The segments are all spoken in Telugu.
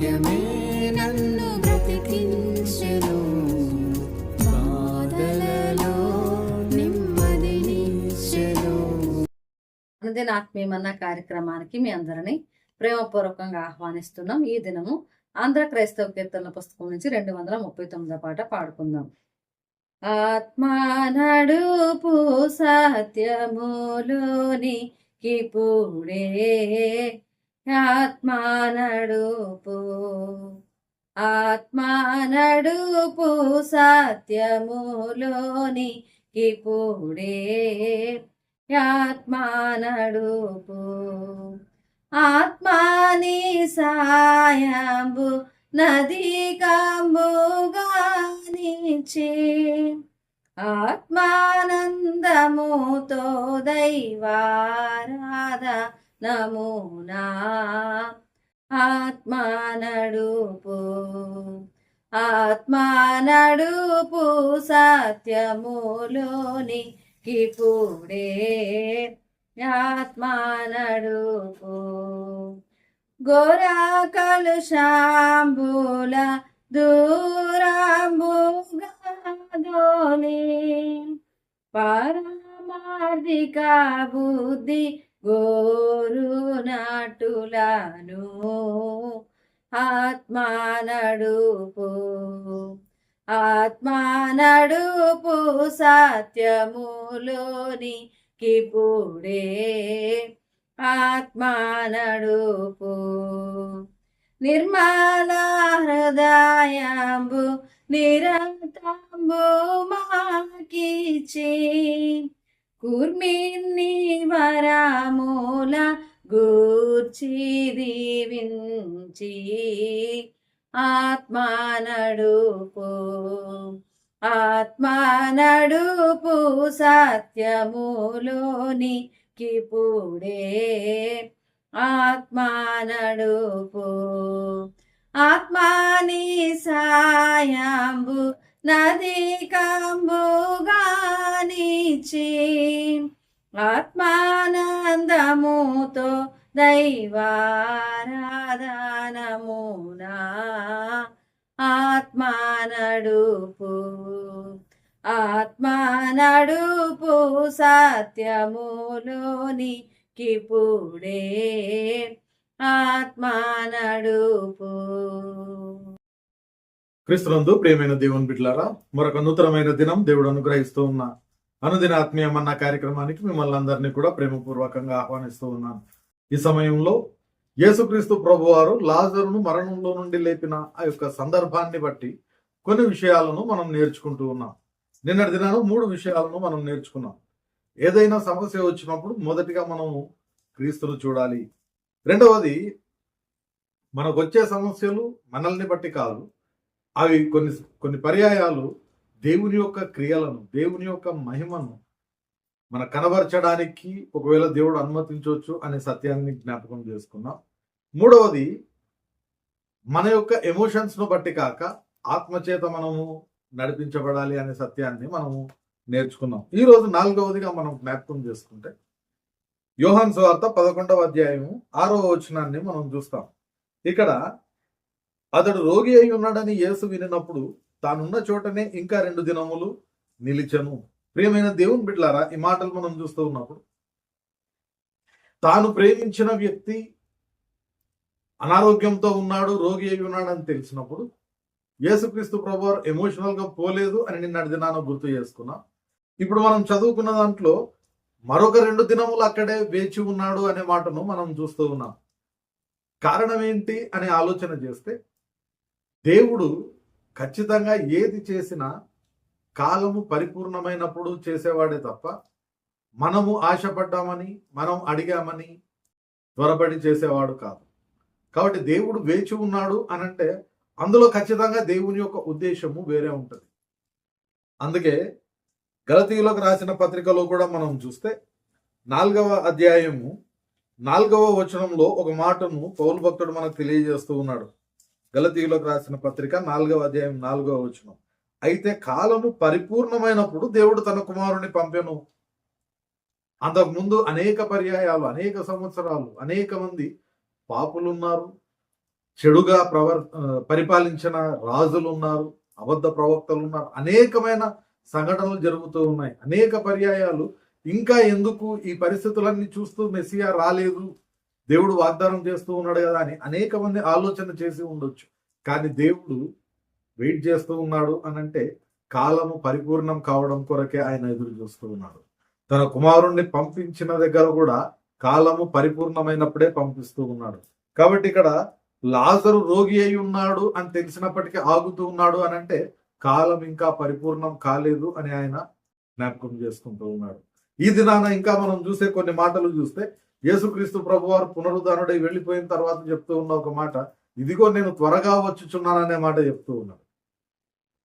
వాక్యమే నన్ను బ్రతికించెను. బాధలలో నెమ్మదినిచ్చెను ఆత్మీయమన్న కార్యక్రమానికి మీ అందరినీ ప్రేమపూర్వకంగా ఆహ్వానిస్తున్నాం. ఈ దినము ఆంధ్ర క్రైస్తవ కీర్తనల పుస్తకం నుంచి రెండు వందల ముప్పై తొమ్మిదో పాట పాడుకుందాం. ఆత్మనడుపు సత్యములోని కిపుడే ఆత్మా నడుపు ఆత్మా నడుపు సత్యములోని కిపుడే ఆత్మా నడుపు ఆత్మాని సాయంబు నది కంబుగానిచి ఆత్మానందముతో దైవారాధ నమూనా ఆత్మా నడుపు. ఆత్మా నడుపు సత్యములోని కిపుడే. ఆత్మా నడుపు. గోరా కలుషాంబుల దూరంబుగాదోని పరమార్థిక బుద్ధి గోరు నాటులను ఆత్మానడుపు సత్యములోని కిపుడే. ఆత్మానడుపు నిర్మల హృదయాంబు నిరంతంబు మాకిచి కూర్మిన్ని వరమూల గూర్చి దీవించి ఆత్మా నడుపు ఆత్మా నడుపు సత్యములోని కిపుడే. ఆత్మా నడుపు ఆత్మాని సాయాంబు నది కంబుగానిచి ఆత్మానందముతో దైవారాధనమునా ఆత్మానడుపు ఆత్మానడుపు నడుపు సత్యములోని కిపుడే ఆత్మానడుపు క్రిస్తునందు క్రీస్తునందు ప్రియమైన దేవుని బిడ్డలారా మరొక నూతనమైన దినం దేవుడు అనుగ్రహిస్తూ ఉన్నా అనుదిన ఆత్మీయమన్న కార్యక్రమానికి మిమ్మల్ని అందరినీ కూడా ప్రేమపూర్వకంగా ఆహ్వానిస్తూ ఉన్నాను. ఈ సమయంలో యేసుక్రీస్తు ప్రభువారు లాజరును మరణంలో నుండి లేపిన ఆ యొక్క సందర్భాన్ని బట్టి కొన్ని విషయాలను మనం నేర్చుకుంటూ ఉన్నాం. నిన్నటి దినాలు మూడు విషయాలను మనం నేర్చుకున్నాం. ఏదైనా సమస్య వచ్చినప్పుడు మొదటిగా మనము క్రీస్తును చూడాలి. రెండవది మనకు వచ్చే సమస్యలు మనల్ని బట్టి కాదు. అవి కొన్ని కొన్ని పర్యాయాలు దేవుని యొక్క క్రియలను దేవుని యొక్క మహిమను మన కనబరచడానికి ఒకవేళ దేవుడు అనుమతించవచ్చు అనే సత్యాన్ని జ్ఞాపకం చేసుకున్నాం. మూడవది మన యొక్క ఎమోషన్స్ను బట్టి కాక ఆత్మచేత మనము నడిపించబడాలి అనే సత్యాన్ని మనము నేర్చుకున్నాం. ఈ రోజు నాలుగవదిగా మనం జ్ఞాపకం చేసుకుంటే యోహన్ స్వార్త పదకొండవ అధ్యాయము ఆరవ వచనాన్ని మనం చూస్తాం. ఇక్కడ అతడు రోగి అయి ఉన్నాడని యేసు వినినప్పుడు తానున్న చోటనే ఇంకా రెండు దినములు నిలిచను. ప్రియమైన దేవుని బిడ్లారా ఈ మాటలు మనం చూస్తూ ఉన్నప్పుడు తాను ప్రేమించిన వ్యక్తి అనారోగ్యంతో ఉన్నాడు రోగి అయి అని తెలిసినప్పుడు యేసుక్రీస్తు ప్రభు ఎమోషనల్గా పోలేదు అని నిన్నటి దినాన గుర్తు చేసుకున్నా. ఇప్పుడు మనం చదువుకున్న దాంట్లో మరొక రెండు దినములు అక్కడే వేచి ఉన్నాడు అనే మాటను మనం చూస్తూ ఉన్నాం. కారణం ఏంటి అనే ఆలోచన చేస్తే దేవుడు ఖచ్చితంగా ఏది చేసినా కాలము పరిపూర్ణమైనప్పుడు చేసేవాడే తప్ప మనము ఆశపడ్డామని మనం అడిగామని త్వరపడి చేసేవాడు కాదు. కాబట్టి దేవుడు వేచి ఉన్నాడు అనంటే అందులో ఖచ్చితంగా దేవుని యొక్క ఉద్దేశము వేరే ఉంటుంది. అందుకే గలతీయులకు రాసిన పత్రికలో కూడా మనం చూస్తే నాలుగవ అధ్యాయము నాలుగవ వచనంలో ఒక మాటను పౌరు భక్తుడు మనకు తెలియజేస్తూ ఉన్నాడు. గలతీయులకు రాసిన పత్రిక నాలుగవ అధ్యాయం నాలుగవ వచనం. అయితే కాలము పరిపూర్ణమైనప్పుడు దేవుడు తన కుమారుని పంపెను. అంతకుముందు అనేక పర్యాయాలు అనేక సంవత్సరాలు అనేక మంది పాపులు ఉన్నారు చెడుగా ప్రవర్ పరిపాలించిన రాజులు ఉన్నారు అబద్ధ ప్రవక్తలు ఉన్నారు అనేకమైన సంఘటనలు జరుగుతూ ఉన్నాయి. అనేక పర్యాయాలు. ఇంకా ఎందుకు ఈ పరిస్థితులన్నీ చూస్తూ మెస్సియా రాలేదు? దేవుడు వాగ్దానం చేస్తూ ఉన్నాడు కదా అని అనేక మంది ఆలోచన చేసి ఉండొచ్చు. కానీ దేవుడు వెయిట్ చేస్తూ ఉన్నాడు అని అంటే కాలము పరిపూర్ణం కావడం కొరకే ఆయన ఎదురు చూస్తూ ఉన్నాడు. తన కుమారుణ్ణి పంపించిన దగ్గర కూడా కాలము పరిపూర్ణమైనప్పుడే పంపిస్తూ ఉన్నాడు. కాబట్టి ఇక్కడ లాజరు రోగి అయి ఉన్నాడు అని తెలిసినప్పటికీ ఆగుతూ ఉన్నాడు అని అంటే కాలం ఇంకా పరిపూర్ణం కాలేదు అని ఆయన జ్ఞాపకం చేసుకుంటూ ఉన్నాడు. ఈ దినాన ఇంకా మనం చూసే కొన్ని మాటలు చూస్తే యేసుక్రీస్తు ప్రభు వారు పునరుద్ధరణుడై వెళ్ళిపోయిన తర్వాత చెప్తూ ఉన్న ఒక మాట ఇదిగో నేను త్వరగా వచ్చుచున్నాననే మాట చెప్తూ ఉన్నాడు.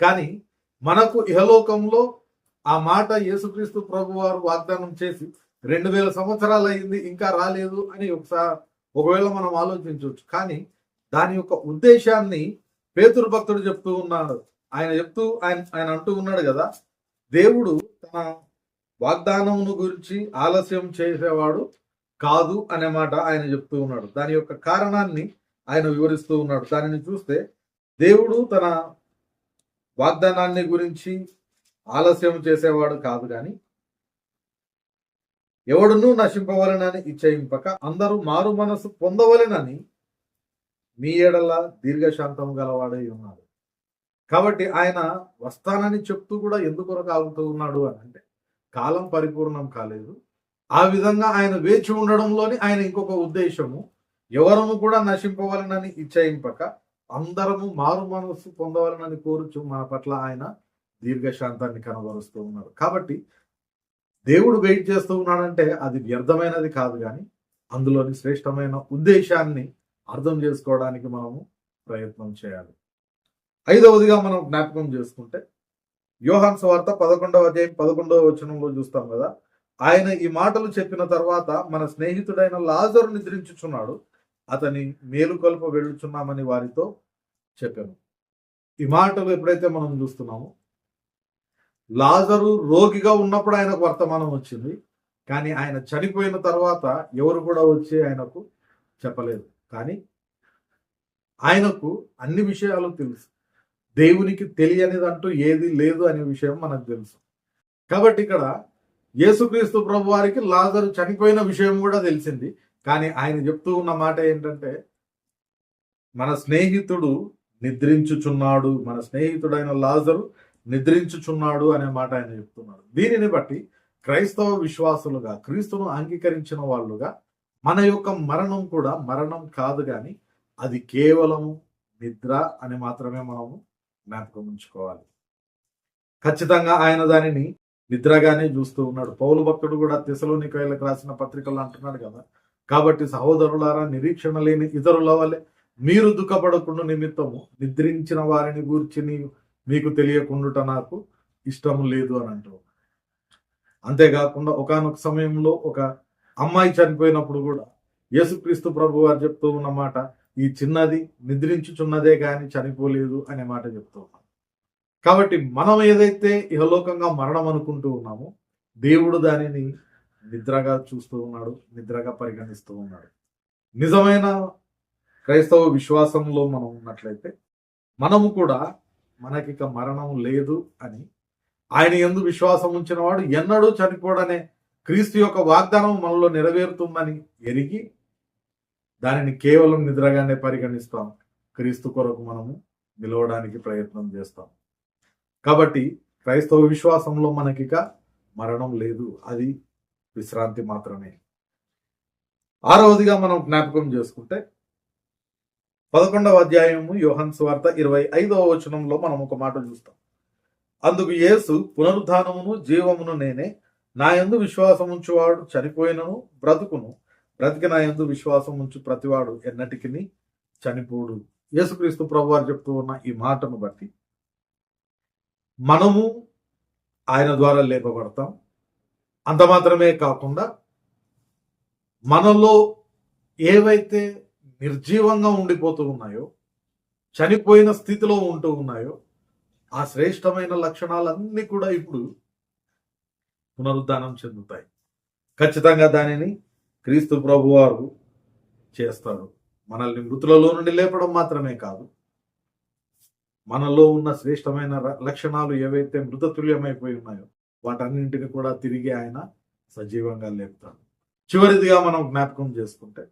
కానీ మనకు ఇహలోకంలో ఆ మాట యేసుక్రీస్తు ప్రభు వారు వాగ్దానం చేసి రెండు వేల సంవత్సరాలు అయింది ఇంకా రాలేదు అని ఒకసారి ఒకవేళ మనం ఆలోచించవచ్చు. కానీ దాని యొక్క ఉద్దేశాన్ని పేతురు భక్తుడు చెప్తూ ఉన్నాడు. ఆయన చెప్తూ ఆయన ఆయన అంటూ ఉన్నాడు కదా దేవుడు తన వాగ్దానమును గురించి ఆలస్యం చేసేవాడు కాదు అనే మాట ఆయన చెప్తూ ఉన్నాడు. దాని యొక్క కారణాన్ని ఆయన వివరిస్తూ ఉన్నాడు. దానిని చూస్తే దేవుడు తన వాగ్దానాన్ని గురించి ఆలస్యం చేసేవాడు కాదు కానీ ఎవడునూ నశింపవలనని ఇచ్చయింపక అందరూ మారు మనసు పొందవలెనని మీ ఎడల దీర్ఘశాంతం గలవాడై ఉన్నాడు. కాబట్టి ఆయన వస్తానని చెప్తూ కూడా ఎందుకు ఆగుతూ ఉన్నాడు అని అంటే కాలం పరిపూర్ణం కాలేదు. ఆ విధంగా ఆయన వేచి ఉండడంలోని ఆయన ఇంకొక ఉద్దేశము ఎవరము కూడా నశింపవాలనని ఇచ్చయింపక అందరము మారు మనస్సు పొందవాలనని కోరుచు మన పట్ల ఆయన దీర్ఘశాంతాన్ని కనబరుస్తూ ఉన్నారు. కాబట్టి దేవుడు వెయిట్ చేస్తూ ఉన్నాడంటే అది వ్యర్థమైనది కాదు కానీ అందులోని శ్రేష్టమైన ఉద్దేశాన్ని అర్థం చేసుకోవడానికి మనము ప్రయత్నం చేయాలి. ఐదవదిగా మనం జ్ఞాపకం చేసుకుంటే యోహాన్ స్వార్త పదకొండవ అధ్యాయం పదకొండవ వచనంలో చూస్తాం కదా ఆయన ఈ మాటలు చెప్పిన తర్వాత మన స్నేహితుడైన లాజరు నిద్రించుచున్నాడు. అతని మేలుకొల్ప వెళ్ళుచున్నామని వారితో చెప్పాను. ఈ మాటలు ఎప్పుడైతే మనం చూస్తున్నామో లాజరు రోగిగా ఉన్నప్పుడు ఆయనకు వర్తమానం వచ్చింది. కానీ ఆయన చనిపోయిన తర్వాత ఎవరు కూడా వచ్చి ఆయనకు చెప్పలేదు. కానీ ఆయనకు అన్ని విషయాలు తెలుసు. దేవునికి తెలియనిదంటూ ఏది లేదు అనే విషయం మనకు తెలుసు. కాబట్టి ఇక్కడ యేసుక్రీస్తు ప్రభు వారికి లాజరు చనిపోయిన విషయం కూడా తెలిసింది. కానీ ఆయన చెప్తూ ఉన్న మాట ఏంటంటే మన స్నేహితుడు నిద్రించుచున్నాడు మన స్నేహితుడైన లాజరు నిద్రించుచున్నాడు అనే మాట ఆయన చెప్తున్నాడు. దీనిని బట్టి క్రైస్తవ విశ్వాసులుగా క్రీస్తును అంగీకరించిన వాళ్ళుగా మన యొక్క మరణం కూడా మరణం కాదు కానీ అది కేవలము నిద్ర అని మాత్రమే మనము జ్ఞాపకం ఉంచుకోవాలి. ఖచ్చితంగా ఆయన దానిని నిద్రగానే చూస్తూ ఉన్నాడు. పౌలు భక్తుడు కూడా తెసలోనికాయలకు రాసిన పత్రికలు అంటున్నాడు కదా. కాబట్టి సహోదరులారా నిరీక్షణ లేని ఇతరుల వల్లే మీరు దుఃఖపడకుండా నిమిత్తము నిద్రించిన వారిని గూర్చి మీకు తెలియకుండుట నాకు ఇష్టము లేదు అని అంటూ అంతేకాకుండా ఒకానొక సమయంలో ఒక అమ్మాయి చనిపోయినప్పుడు కూడా యేసుక్రీస్తు ప్రభు వారు చెప్తూ ఉన్నమాట ఈ చిన్నది నిద్రించుచున్నదే కానీ చనిపోలేదు అనే మాట చెప్తూ ఉన్నాం కాబట్టి మనం ఏదైతే ఇహలోకంగా మరణం అనుకుంటూ ఉన్నామో దేవుడు దానిని నిద్రగా చూస్తూ ఉన్నాడు నిద్రగా పరిగణిస్తూ ఉన్నాడు. నిజమైన క్రైస్తవ విశ్వాసంలో మనం ఉన్నట్లయితే మనము కూడా మనకిక మరణం లేదు అని ఆయన ఎందు విశ్వాసం ఉంచిన వాడు ఎన్నడూ చనిపోడనే క్రీస్తు యొక్క వాగ్దానం మనలో నెరవేరుతుందని ఎరిగి దానిని కేవలం నిద్రగానే పరిగణిస్తాం. క్రీస్తు కొరకు మనము నిలవడానికి ప్రయత్నం చేస్తాం. కాబట్టి క్రైస్తవ విశ్వాసంలో మనకిక మరణం లేదు. అది విశ్రాంతి మాత్రమే. ఆరవదిగా మనం జ్ఞాపకం చేసుకుంటే పదకొండవ అధ్యాయము యోహన్ స్వార్త ఇరవై ఐదవ వచనంలో మనం ఒక మాట చూస్తాం. అందుకు యేసు పునరుద్ధానమును జీవమును నేనే నా యందు విశ్వాసం ఉంచువాడు చనిపోయినను బ్రతుకును. బ్రతికి నా యందు విశ్వాసం ఉంచు ప్రతివాడు ఎన్నటికి చనిపోడు. యేసుక్రీస్తు ప్రభువారు చెప్తూ ఉన్న ఈ మాటను బట్టి మనము ఆయన ద్వారా లేపబడతాం. అంత మాత్రమే కాకుండా మనలో ఏవైతే నిర్జీవంగా ఉండిపోతూ ఉన్నాయో చనిపోయిన స్థితిలో ఉంటూ ఉన్నాయో ఆ శ్రేష్టమైన లక్షణాలన్నీ కూడా ఇప్పుడు పునరుద్ధానం చెందుతాయి. ఖచ్చితంగా దానిని క్రీస్తు ప్రభువారు చేస్తారు. మనల్ని మృతులలో నుండి లేపడం మాత్రమే కాదు మనలో ఉన్న శ్రేష్టమైన లక్షణాలు ఏవైతే మృతతుల్యమైపోయి ఉన్నాయో వాటన్నింటిని కూడా తిరిగి ఆయన సజీవంగా లేపుతాడు. చివరిదిగా మనం జ్ఞాపకం చేసుకుంటే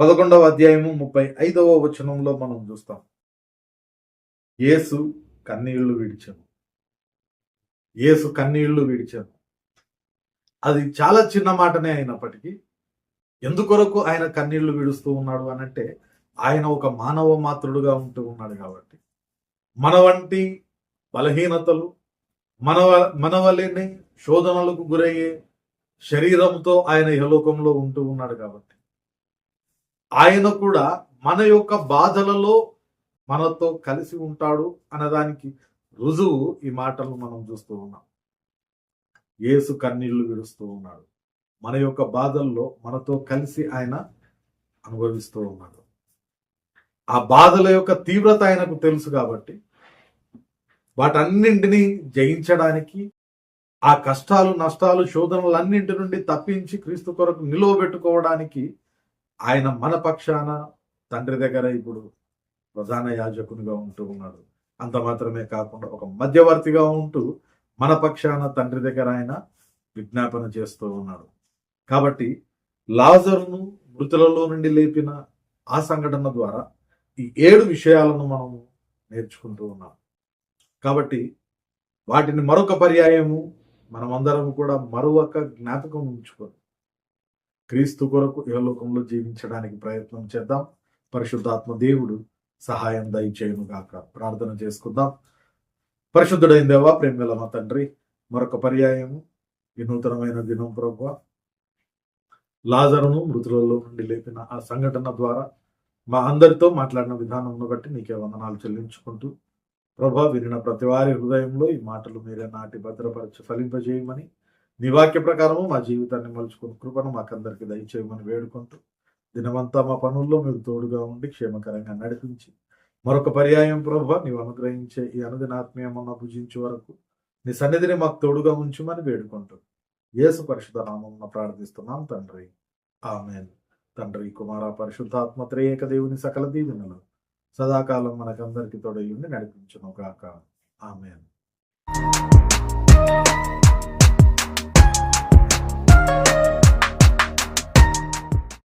పదకొండవ అధ్యాయము ముప్పై ఐదవ వచనంలో మనం చూస్తాం. యేసు కన్నీళ్ళు విడిచాను యేసు కన్నీళ్ళు విడిచాను అది చాలా చిన్న మాటనే అయినప్పటికీ ఎందుకొరకు ఆయన కన్నీళ్ళు విడుస్తూ ఉన్నాడు అనంటే ఆయన ఒక మానవ మాతృడుగా ఉంటూ ఉన్నాడు కాబట్టి. మన వంటి బలహీనతలు మన మనవలేని శోధనలకు గురయ్యే శరీరంతో ఆయన యలోకంలో ఉంటూ ఉన్నాడు కాబట్టి. ఆయన కూడా మన యొక్క బాధలలో మనతో కలిసి ఉంటాడు అన్నదానికి రుజువు ఈ మాటలు మనం చూస్తూ ఉన్నాం. యేసు కన్నీళ్ళు విడుస్తూ ఉన్నాడు. మన యొక్క బాధల్లో మనతో కలిసి ఆయన అనుభవిస్తూ ఉన్నాడు. ఆ బాధల యొక్క తీవ్రత ఆయనకు తెలుసు కాబట్టి వాటన్నింటినీ జయించడానికి ఆ కష్టాలు నష్టాలు శోధనలన్నింటి నుండి తప్పించి క్రీస్తు కొరకు నిలువ పెట్టుకోవడానికి ఆయన మన పక్షాన తండ్రి దగ్గర ఇప్పుడు ప్రధాన యాజకునిగా ఉంటూ ఉన్నాడు. అంత మాత్రమే కాకుండా ఒక మధ్యవర్తిగా ఉంటూ మన పక్షాన తండ్రి దగ్గర ఆయన విజ్ఞాపన చేస్తూ ఉన్నాడు. కాబట్టి లాజర్ను మృతులలో నుండి లేపిన ఆ సంఘటన ద్వారా ఈ ఏడు విషయాలను మనము నేర్చుకుంటూ ఉన్నాం. కాబట్టి వాటిని మరొక పర్యాయము మనమందరం కూడా మరొక జ్ఞాపకం ఉంచుకొని క్రీస్తు కొరకు ఇహలోకంలో జీవించడానికి ప్రయత్నం చేద్దాం. పరిశుద్ధాత్మ దేవుడు సహాయం దయచేయను గాక. ప్రార్థన చేసుకుందాం. పరిశుద్ధుడైన దేవా ప్రేమల మా తండ్రి మరొక పర్యాయము వినూతనమైన దినం ప్రభు. లాజరును మృతులలో నుండి లేపిన ఆ సంఘటన ద్వారా మా అందరితో మాట్లాడిన విధానంను బట్టి నీకే వందనాలు చెల్లించుకుంటూ ప్రభా వినిన ప్రతి వారి హృదయంలో ఈ మాటలు మీరే నాటి భద్రపరచి ఫలింపజేయమని నీ వాక్య ప్రకారము మా జీవితాన్ని మలుచుకుని కృపను మాకందరికి దయచేయమని వేడుకుంటూ దినమంతా మా పనుల్లో మీరు తోడుగా ఉండి క్షేమకరంగా నడిపించి మరొక పర్యాయం ప్రభు నీవు అనుగ్రహించే ఈ అనుదినాత్మీయమన్న భుజించే వరకు నీ సన్నిధిని మాకు తోడుగా ఉంచుమని వేడుకుంటూ యేసు పరిశుద్ధ నామం ప్రార్థిస్తున్నాం తండ్రి. ఆమెన్. తండ్రి కుమార పరిశుద్ధాత్మ త్రేయక దేవుని సకల దీవెనలు సదాకాలం మనకందరికి తోడయుండి నడిపించును గాక. ఆమెన్.